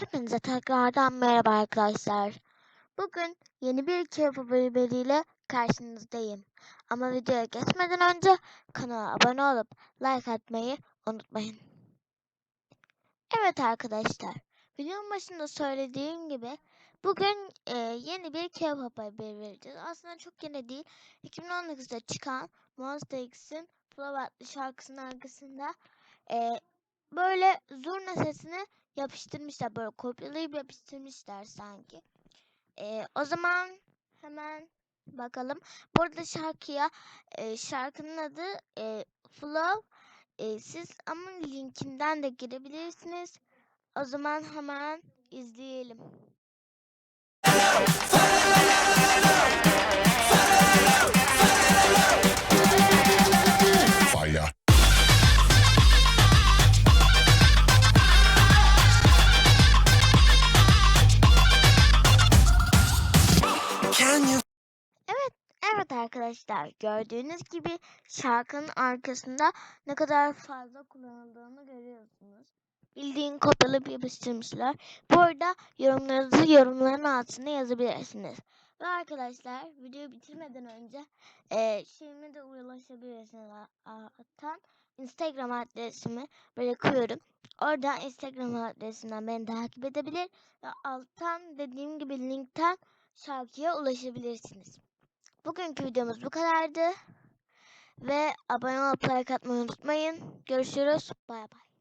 Hepinize tekrardan merhaba arkadaşlar. Bugün yeni bir keyif haberiyle karşınızdayım. Ama videoya geçmeden önce kanala abone olup like atmayı unutmayın. Evet arkadaşlar, videonun başında söylediğim gibi bugün e, yeni bir haberi vereceğiz. Aslında çok yeni değil. 2019'da çıkan Monster X'in Flow adlı şarkısının arkasında e, böyle zurna sesini yapıştırmışlar. Böyle kopyalayıp yapıştırmışlar sanki. Ee, o zaman hemen bakalım. Bu arada şarkıya e, şarkının adı e, Flow. E, siz ama linkinden de girebilirsiniz. O zaman hemen izleyelim. Evet arkadaşlar gördüğünüz gibi şarkının arkasında ne kadar fazla kullanıldığını görüyorsunuz. Bildiğin kopyalayıp yapıştırmışlar. Bu arada yorumlarınızı yorumların altına yazabilirsiniz. Ve arkadaşlar videoyu bitirmeden önce e, şeyime de ulaşabilirsiniz. Atan Instagram adresimi bırakıyorum. Oradan Instagram adresinden beni takip edebilir. Ve alttan dediğim gibi linkten şarkıya ulaşabilirsiniz. Bugünkü videomuz bu kadardı. Ve abone olup like atmayı unutmayın. Görüşürüz. Bay bay.